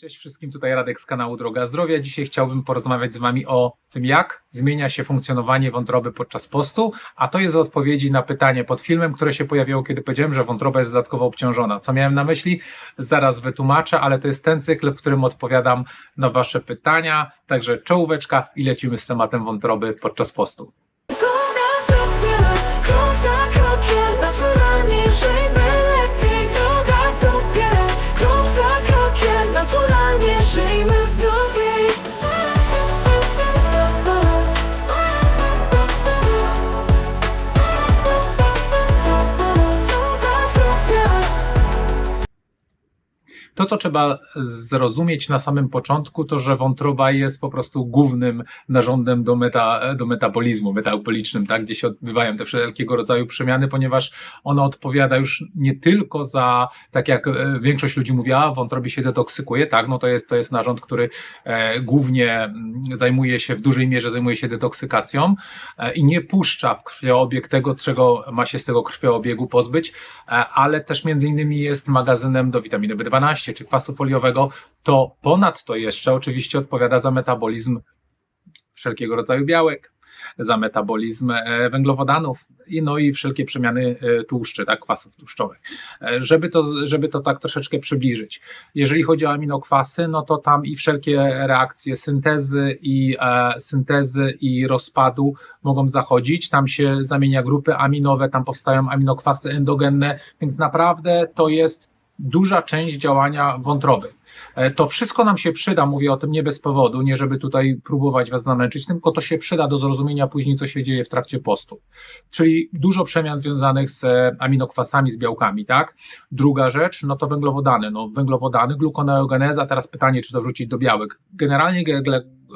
Cześć wszystkim, tutaj Radek z kanału Droga Zdrowia. Dzisiaj chciałbym porozmawiać z Wami o tym, jak zmienia się funkcjonowanie wątroby podczas postu, a to jest odpowiedzi na pytanie pod filmem, które się pojawiało, kiedy powiedziałem, że wątroba jest dodatkowo obciążona. Co miałem na myśli? Zaraz wytłumaczę, ale to jest ten cykl, w którym odpowiadam na Wasze pytania. Także czołóweczka i lecimy z tematem wątroby podczas postu. Co trzeba zrozumieć na samym początku, to że wątroba jest po prostu głównym narządem do, meta, do metabolizmu metabolicznym, tak? gdzie się odbywają te wszelkiego rodzaju przemiany, ponieważ ona odpowiada już nie tylko za, tak jak e, większość ludzi mówiła, wątrobie się detoksykuje, tak, no to jest, to jest narząd, który e, głównie mm, zajmuje się, w dużej mierze zajmuje się detoksykacją e, i nie puszcza w krwiobieg tego, czego ma się z tego krwiobiegu pozbyć, ale też między innymi jest magazynem do witaminy B12 czy kwasu foliowego, to ponadto jeszcze oczywiście odpowiada za metabolizm wszelkiego rodzaju białek, za metabolizm e, węglowodanów i no i wszelkie przemiany e, tłuszczy, tak, kwasów tłuszczowych. E, Żeby to, żeby to tak troszeczkę przybliżyć. Jeżeli chodzi o aminokwasy, no to tam i wszelkie reakcje syntezy i e, syntezy i rozpadu mogą zachodzić. Tam się zamienia grupy aminowe, tam powstają aminokwasy endogenne, więc naprawdę to jest duża część działania wątroby. E, To wszystko nam się przyda, mówię o tym nie bez powodu, nie żeby tutaj próbować Was zamęczyć, tylko to się przyda do zrozumienia później, co się dzieje w trakcie postu. Czyli dużo przemian związanych z e, aminokwasami, z białkami, tak? Druga rzecz, no to węglowodany. No, węglowodany, glukoneogeneza, teraz pytanie, czy to wrzucić do białek. Generalnie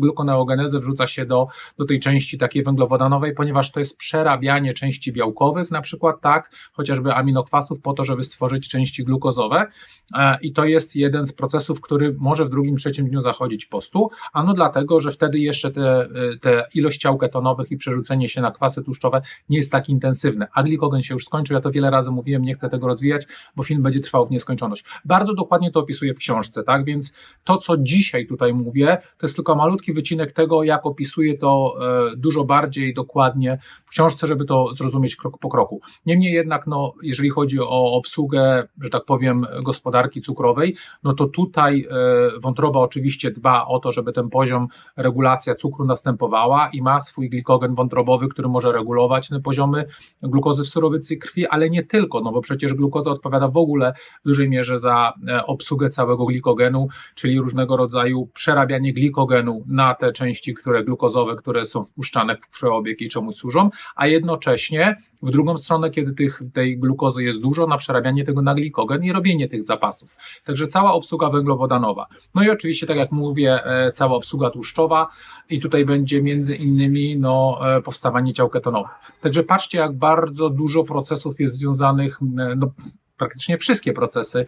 glukoneogenezę wrzuca się do, do tej części takiej węglowodanowej, ponieważ to jest przerabianie części białkowych, na przykład tak, chociażby aminokwasów po to, żeby stworzyć części glukozowe. E, i to jest jeden z procesów, który może w drugim, trzecim dniu zachodzić postu, ano dlatego, że wtedy jeszcze te, e, te ilość ciał ketonowych i przerzucenie się na kwasy tłuszczowe nie jest tak intensywne, a glikogen się już skończył, ja to wiele razy mówiłem, nie chcę tego rozwijać, bo film będzie trwał w nieskończoność. Bardzo dokładnie to opisuję w książce, tak, więc to, co dzisiaj tutaj mówię, to jest tylko malutki wycinek tego, jak opisuję to e, dużo bardziej dokładnie w książce, żeby to zrozumieć krok po kroku. Niemniej jednak, no, jeżeli chodzi o obsługę, że tak powiem, gospodarki cukrowej, no to tutaj e, wątroba oczywiście dba o to, żeby ten poziom regulacja cukru następowała i ma swój glikogen wątrobowy, który może regulować te poziomy glukozy w surowicy krwi, ale nie tylko, no bo przecież glukoza odpowiada w ogóle w dużej mierze za e, obsługę całego glikogenu, czyli różnego rodzaju przerabianie glikogenu na te części, które glukozowe, które są wpuszczane w krwiobieg i czemuś służą, a jednocześnie w drugą stronę, kiedy tych, tej glukozy jest dużo, na przerabianie tego na glikogen i robienie tych zapasów. Także cała obsługa węglowodanowa. No i oczywiście, tak jak mówię, e, cała obsługa tłuszczowa i tutaj będzie między innymi no, e, powstawanie ciał ketonowych. Także patrzcie, jak bardzo dużo procesów jest związanych, e, no, praktycznie wszystkie procesy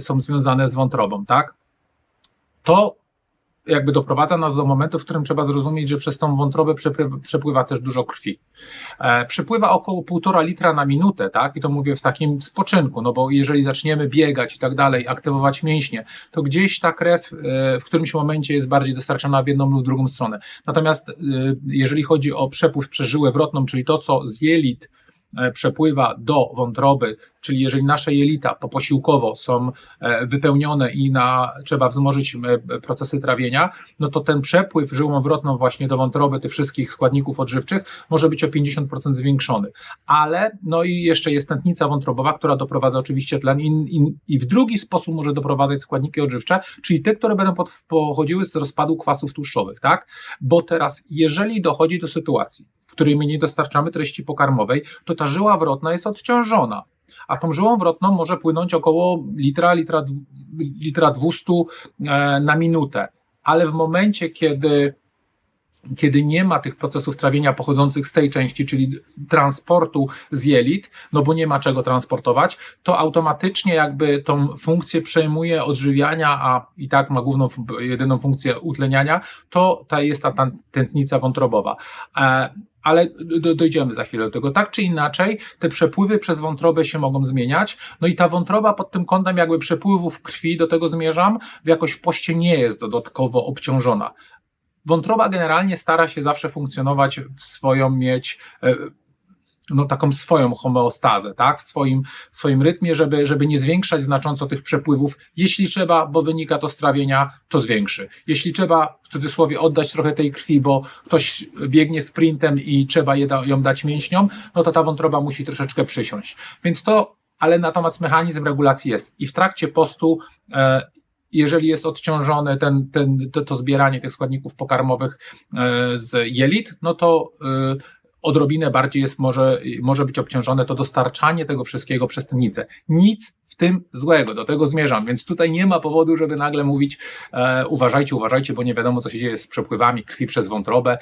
są związane z wątrobą, tak? To jakby doprowadza nas do momentu, w którym trzeba zrozumieć, że przez tą wątrobę przepływa, też dużo krwi. E, przepływa około półtora litra na minutę, tak? I to mówię w takim spoczynku, no bo jeżeli zaczniemy biegać i tak dalej, aktywować mięśnie, to gdzieś ta krew e, w którymś momencie jest bardziej dostarczana w jedną lub drugą stronę. Natomiast e, jeżeli chodzi o przepływ przez żyłę wrotną, czyli to, co z jelit przepływa do wątroby, czyli jeżeli nasze jelita poposiłkowo są e, wypełnione i na, trzeba wzmożyć e, procesy trawienia, no to ten przepływ żyłą wrotną właśnie do wątroby tych wszystkich składników odżywczych może być o 50% zwiększony. Ale no i jeszcze jest tętnica wątrobowa, która doprowadza oczywiście tlen i, i, i w drugi sposób może doprowadzać składniki odżywcze, czyli te, które będą pod, pochodziły z rozpadu kwasów tłuszczowych, tak? Bo teraz, jeżeli dochodzi do sytuacji, w której my nie dostarczamy treści pokarmowej, to ta żyła wrotna jest odciążona. A tą żyłą wrotną może płynąć około litra, litra, litra 200 e, na minutę. Ale w momencie, kiedy kiedy nie ma tych procesów trawienia pochodzących z tej części, czyli transportu z jelit, no bo nie ma czego transportować, to automatycznie jakby tą funkcję przejmuje odżywiania, a i tak ma główną, jedyną funkcję utleniania, to ta jest ta tętnica wątrobowa. E, ale do, dojdziemy za chwilę do tego. Tak czy inaczej, te przepływy przez wątrobę się mogą zmieniać. No i ta wątroba pod tym kątem jakby przepływów krwi, do tego zmierzam, jakoś w poście nie jest dodatkowo obciążona. Wątroba generalnie stara się zawsze funkcjonować w swoją mieć e, no taką swoją homeostazę, tak? W swoim, w swoim rytmie, żeby, żeby nie zwiększać znacząco tych przepływów. Jeśli trzeba, bo wynika to z trawienia, to zwiększy. Jeśli trzeba, w cudzysłowie, oddać trochę tej krwi, bo ktoś biegnie sprintem i trzeba je da, ją dać mięśniom, no to ta wątroba musi troszeczkę przysiąść. Więc to, ale natomiast mechanizm regulacji jest. I w trakcie postu e, jeżeli jest odciążone ten, ten, to, to zbieranie tych składników pokarmowych e, z jelit, no to e, odrobinę bardziej jest może, może być obciążone to dostarczanie tego wszystkiego przez tętnicę. Nic w tym złego, do tego zmierzam, więc tutaj nie ma powodu, żeby nagle mówić e, uważajcie, uważajcie, bo nie wiadomo, co się dzieje z przepływami krwi przez wątrobę.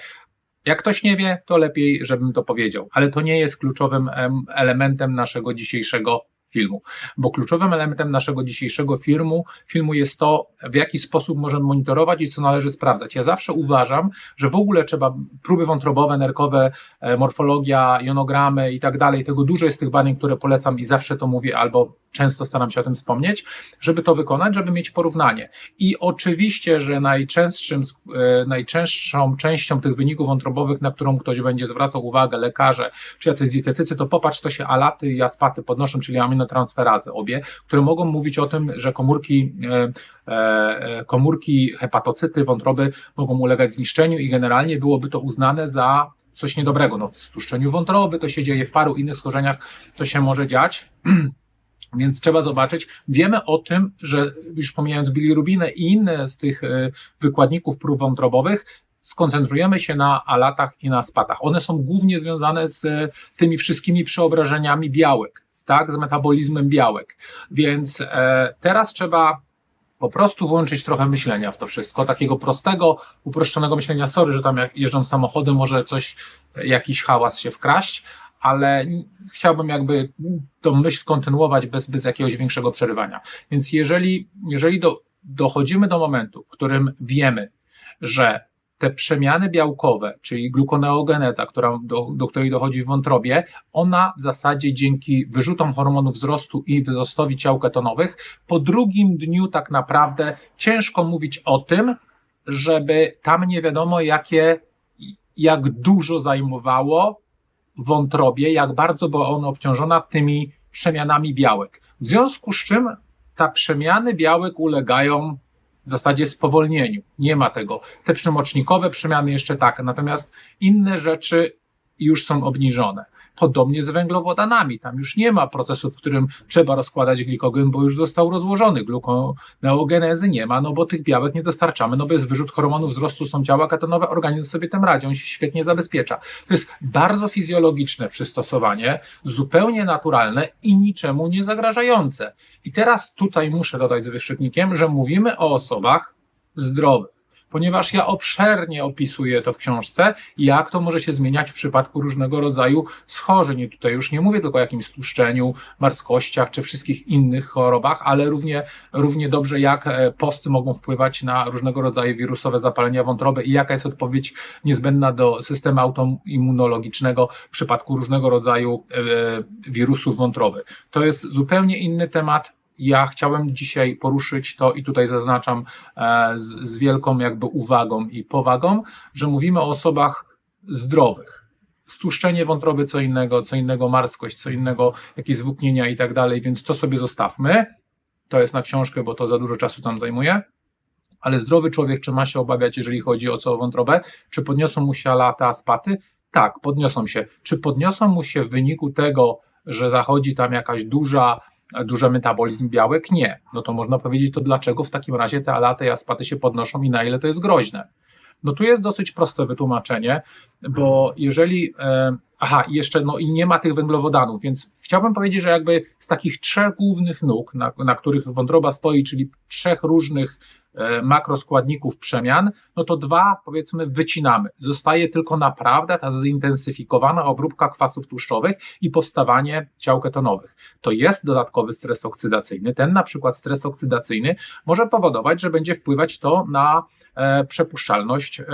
Jak ktoś nie wie, to lepiej, żebym to powiedział, ale to nie jest kluczowym em, elementem naszego dzisiejszego filmu, bo kluczowym elementem naszego dzisiejszego filmu, filmu jest to, w jaki sposób możemy monitorować i co należy sprawdzać. Ja zawsze uważam, że w ogóle trzeba próby wątrobowe, nerkowe, e, morfologia, jonogramy i tak dalej, tego dużo jest tych badań, które polecam i zawsze to mówię, albo często staram się o tym wspomnieć, żeby to wykonać, żeby mieć porównanie. I oczywiście, że najczęstszym, e, najczęstszą częścią tych wyników wątrobowych, na którą ktoś będzie zwracał uwagę, lekarze czy jacyś dietetycy, to popatrz, to się alaty i aspaty podnoszą, czyli aminotransferazy obie, które mogą mówić o tym, że komórki, e, e, komórki hepatocyty, wątroby mogą ulegać zniszczeniu i generalnie byłoby to uznane za coś niedobrego. No, w stłuszczeniu wątroby to się dzieje, w paru innych schorzeniach to się może dziać. Więc trzeba zobaczyć. Wiemy o tym, że już pomijając bilirubinę i inne z tych e, wykładników prób wątrobowych, skoncentrujemy się na alatach i na spatach. One są głównie związane z e, tymi wszystkimi przeobrażeniami białek, tak, z metabolizmem białek. Więc e, teraz trzeba po prostu włączyć trochę myślenia w to wszystko, takiego prostego, uproszczonego myślenia. Sorry, że tam jak jeżdżą samochody, może coś, jakiś hałas się wkraść, ale chciałbym jakby tą myśl kontynuować bez, bez jakiegoś większego przerywania. Więc jeżeli, jeżeli do, dochodzimy do momentu, w którym wiemy, że te przemiany białkowe, czyli glukoneogeneza, która, do, do której dochodzi w wątrobie, ona w zasadzie dzięki wyrzutom hormonu wzrostu i wzrostowi ciał ketonowych, po drugim dniu tak naprawdę ciężko mówić o tym, żeby tam nie wiadomo jakie, jak dużo zajmowało wątrobie, jak bardzo była ona obciążona tymi przemianami białek. W związku z czym ta przemiany białek ulegają w zasadzie spowolnieniu. Nie ma tego. Te przemocznikowe przemiany jeszcze tak, natomiast inne rzeczy już są obniżone. Podobnie z węglowodanami. Tam już nie ma procesu, w którym trzeba rozkładać glikogen, bo już został rozłożony. Glukoneogenezy nie ma, no bo tych białek nie dostarczamy, no bo jest wyrzut hormonów wzrostu, są ciała ketonowe, organizm sobie tym radzi, on się świetnie zabezpiecza. To jest bardzo fizjologiczne przystosowanie, zupełnie naturalne i niczemu nie zagrażające. I teraz tutaj muszę dodać z wykrzyknikiem, że mówimy o osobach zdrowych ponieważ ja obszernie opisuję to w książce, jak to może się zmieniać w przypadku różnego rodzaju schorzeń. I tutaj już nie mówię tylko o jakimś stłuszczeniu, marskościach czy wszystkich innych chorobach, ale równie, równie dobrze jak e, posty mogą wpływać na różnego rodzaju wirusowe zapalenia wątroby i jaka jest odpowiedź niezbędna do systemu autoimmunologicznego w przypadku różnego rodzaju e, wirusów wątroby. To jest zupełnie inny temat ja chciałem dzisiaj poruszyć to i tutaj zaznaczam e, z, z wielką jakby uwagą i powagą, że mówimy o osobach zdrowych. Stłuszczenie wątroby co innego, co innego marskość, co innego jakieś zwłóknienia i tak dalej, więc to sobie zostawmy. To jest na książkę, bo to za dużo czasu tam zajmuje. Ale zdrowy człowiek, czy ma się obawiać, jeżeli chodzi o całą wątrobę? Czy podniosą mu się lata spaty? Tak, podniosą się. Czy podniosą mu się w wyniku tego, że zachodzi tam jakaś duża duży metabolizm białek? Nie. No to można powiedzieć, to dlaczego w takim razie te alaty i aspaty się podnoszą i na ile to jest groźne? No tu jest dosyć proste wytłumaczenie, bo jeżeli, e, aha, jeszcze, no i nie ma tych węglowodanów, więc chciałbym powiedzieć, że jakby z takich trzech głównych nóg, na, na których wątroba stoi, czyli trzech różnych makroskładników przemian, no to dwa powiedzmy wycinamy. Zostaje tylko naprawdę ta zintensyfikowana obróbka kwasów tłuszczowych i powstawanie ciał ketonowych. To jest dodatkowy stres oksydacyjny. Ten na przykład stres oksydacyjny może powodować, że będzie wpływać to na e, przepuszczalność, e,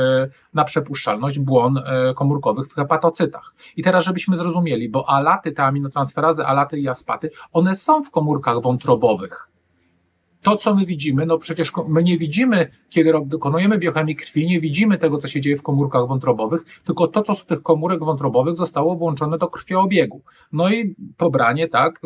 na przepuszczalność błon e, komórkowych w hepatocytach. I teraz, żebyśmy zrozumieli, bo alaty, te aminotransferazy, alaty i aspaty, one są w komórkach wątrobowych. To, co my widzimy, no przecież my nie widzimy, kiedy dokonujemy biochemii krwi, nie widzimy tego, co się dzieje w komórkach wątrobowych, tylko to, co z tych komórek wątrobowych zostało włączone do krwiobiegu. No i pobranie, tak,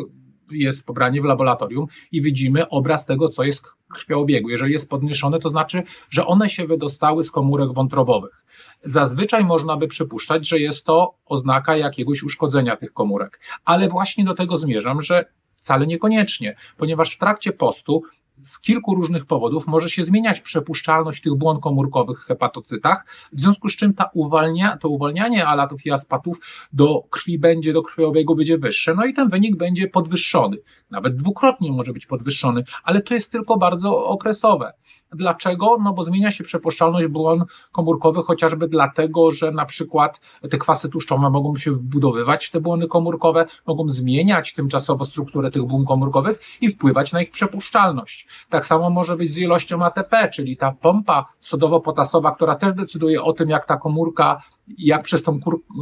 jest pobranie w laboratorium i widzimy obraz tego, co jest w krwiobiegu. Jeżeli jest podniesione, to znaczy, że one się wydostały z komórek wątrobowych. Zazwyczaj można by przypuszczać, że jest to oznaka jakiegoś uszkodzenia tych komórek. Ale właśnie do tego zmierzam, że wcale niekoniecznie, ponieważ w trakcie postu z kilku różnych powodów może się zmieniać przepuszczalność tych błon komórkowych w hepatocytach, w związku z czym ta uwalnia, to uwalnianie alatów i aspatów do krwi będzie, do krwiobiegu będzie wyższe, no i ten wynik będzie podwyższony. Nawet dwukrotnie może być podwyższony, ale to jest tylko bardzo okresowe. Dlaczego? No bo zmienia się przepuszczalność błon komórkowych chociażby dlatego, że na przykład te kwasy tłuszczowe mogą się wbudowywać w te błony komórkowe, mogą zmieniać tymczasowo strukturę tych błon komórkowych i wpływać na ich przepuszczalność. Tak samo może być z ilością ATP, czyli ta pompa sodowo-potasowa, która też decyduje o tym, jak ta komórka, jak przez tą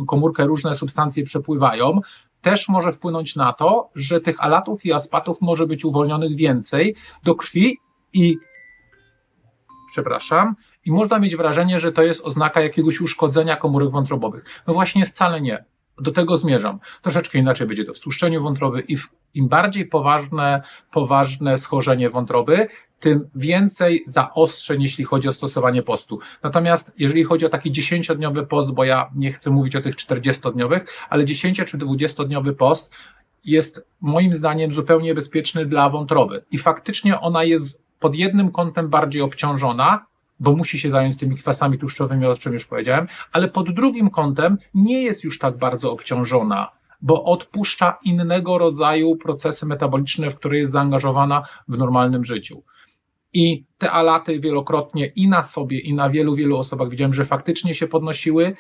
komórkę różne substancje przepływają, też może wpłynąć na to, że tych alatów i aspatów może być uwolnionych więcej do krwi i przepraszam, i można mieć wrażenie, że to jest oznaka jakiegoś uszkodzenia komórek wątrobowych. No właśnie wcale nie. Do tego zmierzam. Troszeczkę inaczej będzie to w stłuszczeniu wątroby i w, im bardziej poważne, poważne schorzenie wątroby, tym więcej zaostrzeń, jeśli chodzi o stosowanie postu. Natomiast jeżeli chodzi o taki 10-dniowy post, bo ja nie chcę mówić o tych 40-dniowych, ale 10 czy 20-dniowy post jest moim zdaniem zupełnie bezpieczny dla wątroby. I faktycznie ona jest pod jednym kątem bardziej obciążona, bo musi się zająć tymi kwasami tłuszczowymi, o czym już powiedziałem, ale pod drugim kątem nie jest już tak bardzo obciążona, bo odpuszcza innego rodzaju procesy metaboliczne, w które jest zaangażowana w normalnym życiu. I te alaty wielokrotnie i na sobie, i na wielu, wielu osobach widziałem, że faktycznie się podnosiły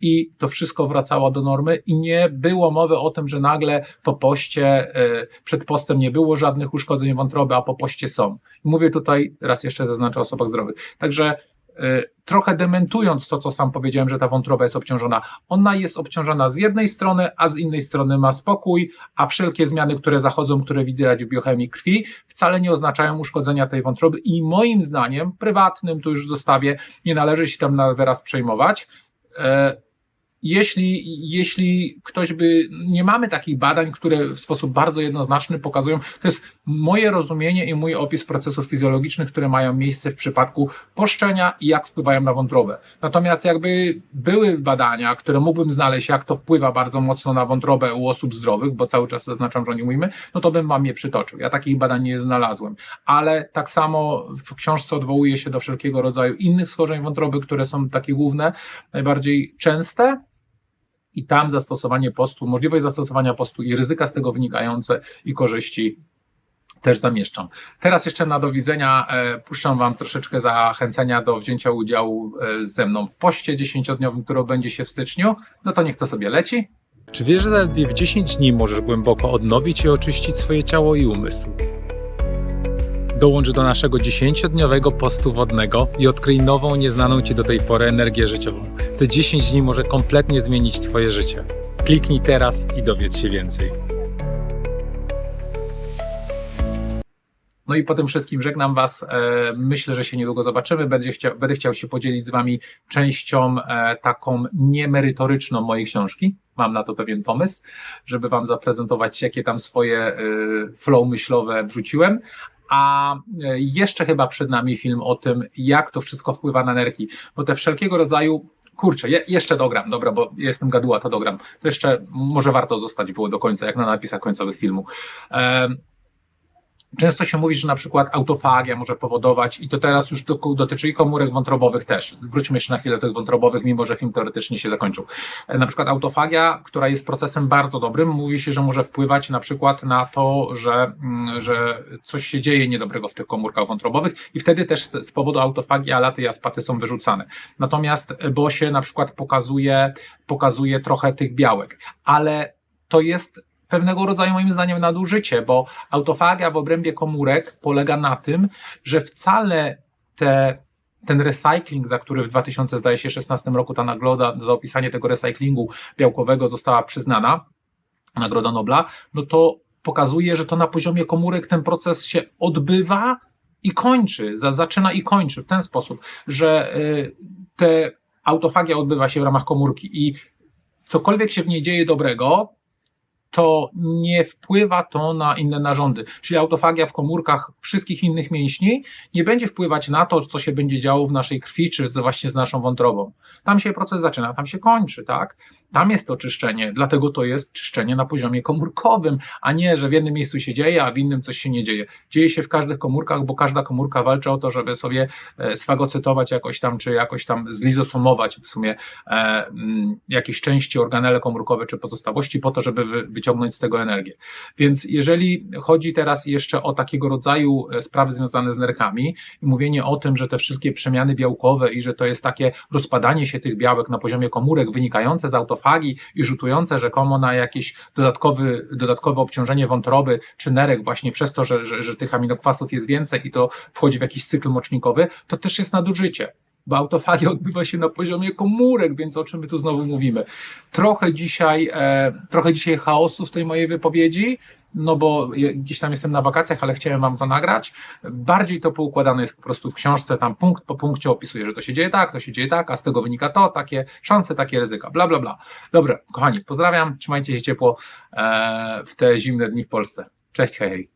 i to wszystko wracało do normy i nie było mowy o tym, że nagle po poście, e, przed postem nie było żadnych uszkodzeń wątroby, a po poście są. Mówię tutaj, raz jeszcze zaznaczę o osobach zdrowych. Także e, trochę dementując to, co sam powiedziałem, że ta wątroba jest obciążona, ona jest obciążona z jednej strony, a z innej strony ma spokój, a wszelkie zmiany, które zachodzą, które widzę w biochemii krwi, wcale nie oznaczają uszkodzenia tej wątroby i moim zdaniem, prywatnym, tu już zostawię, nie należy się tam na wyraz przejmować. Jeśli, jeśli ktoś by, nie mamy takich badań, które w sposób bardzo jednoznaczny pokazują, to jest moje rozumienie i mój opis procesów fizjologicznych, które mają miejsce w przypadku poszczenia i jak wpływają na wątrobę. Natomiast jakby były badania, które mógłbym znaleźć, jak to wpływa bardzo mocno na wątrobę u osób zdrowych, bo cały czas zaznaczam, że o nie mówimy, no to bym wam je przytoczył. Ja takich badań nie znalazłem. Ale tak samo w książce odwołuje się do wszelkiego rodzaju innych schorzeń wątroby, które są takie główne, najbardziej częste, i tam zastosowanie postu, możliwość zastosowania postu i ryzyka z tego wynikające i korzyści też zamieszczam. Teraz jeszcze na do widzenia e, puszczam Wam troszeczkę zachęcenia do wzięcia udziału e, ze mną w poście dziesięciodniowym, który odbędzie się w styczniu. No to niech to sobie leci. Czy wiesz, że zaledwie w 10 dni możesz głęboko odnowić i oczyścić swoje ciało i umysł? Dołącz do naszego 10-dniowego postu wodnego i odkryj nową, nieznaną Ci do tej pory energię życiową. Te 10 dni może kompletnie zmienić Twoje życie. Kliknij teraz i dowiedz się więcej. No i po tym wszystkim żegnam Was. E, Myślę, że się niedługo zobaczymy. Będę chciał, będę chciał się podzielić z Wami częścią e, taką niemerytoryczną mojej książki. Mam na to pewien pomysł, żeby Wam zaprezentować, jakie tam swoje e, flow myślowe wrzuciłem. A e, jeszcze chyba przed nami film o tym, jak to wszystko wpływa na nerki, bo te wszelkiego rodzaju Kurczę, je, jeszcze dogram, dobra, bo jestem gaduła, to dogram. To jeszcze może warto zostać było do końca, jak na napisach końcowych filmu. Em, Często się mówi, że na przykład autofagia może powodować, i to teraz już do, dotyczy i komórek wątrobowych też. Wróćmy jeszcze na chwilę do tych wątrobowych, mimo że film teoretycznie się zakończył. E, Na przykład autofagia, która jest procesem bardzo dobrym, mówi się, że może wpływać na przykład na to, że, mm, że coś się dzieje niedobrego w tych komórkach wątrobowych i wtedy też z, powodu autofagii alaty i aspaty są wyrzucane. Natomiast BOSie na przykład pokazuje, pokazuje trochę tych białek, ale to jest pewnego rodzaju moim zdaniem nadużycie, bo autofagia w obrębie komórek polega na tym, że wcale te, ten recycling, za który w 2016 roku ta nagroda za opisanie tego recyklingu białkowego została przyznana, Nagroda Nobla, no to pokazuje, że to na poziomie komórek ten proces się odbywa i kończy, za, zaczyna i kończy w ten sposób, że y, te autofagia odbywa się w ramach komórki i cokolwiek się w niej dzieje dobrego, to nie wpływa to na inne narządy. Czyli autofagia w komórkach wszystkich innych mięśni nie będzie wpływać na to, co się będzie działo w naszej krwi, czy właśnie z naszą wątrobą. Tam się proces zaczyna, tam się kończy, tak? Tam jest to czyszczenie, dlatego to jest czyszczenie na poziomie komórkowym, a nie, że w jednym miejscu się dzieje, a w innym coś się nie dzieje. Dzieje się w każdych komórkach, bo każda komórka walczy o to, żeby sobie e, sfagocytować jakoś tam, czy jakoś tam zlizosomować w sumie e, mm, jakieś części, organele komórkowe, czy pozostałości po to, żeby wy, wyciągnąć z tego energię. Więc jeżeli chodzi teraz jeszcze o takiego rodzaju e, sprawy związane z nerkami i mówienie o tym, że te wszystkie przemiany białkowe i że to jest takie rozpadanie się tych białek na poziomie komórek wynikające z autofagii i rzutujące rzekomo na jakieś dodatkowy, dodatkowe obciążenie wątroby czy nerek właśnie przez to, że, że, że tych aminokwasów jest więcej i to wchodzi w jakiś cykl mocznikowy, to też jest nadużycie bo autofagia odbywa się na poziomie komórek, więc o czym my tu znowu mówimy? Trochę dzisiaj, e, trochę dzisiaj chaosu w tej mojej wypowiedzi, no bo gdzieś tam jestem na wakacjach, ale chciałem wam to nagrać. Bardziej to poukładane jest po prostu w książce, tam punkt po punkcie opisuje, że to się dzieje tak, to się dzieje tak, a z tego wynika to, takie szanse, takie ryzyka, bla, bla, bla. Dobra, kochani, pozdrawiam, trzymajcie się ciepło e, w te zimne dni w Polsce. Cześć, hej, hej.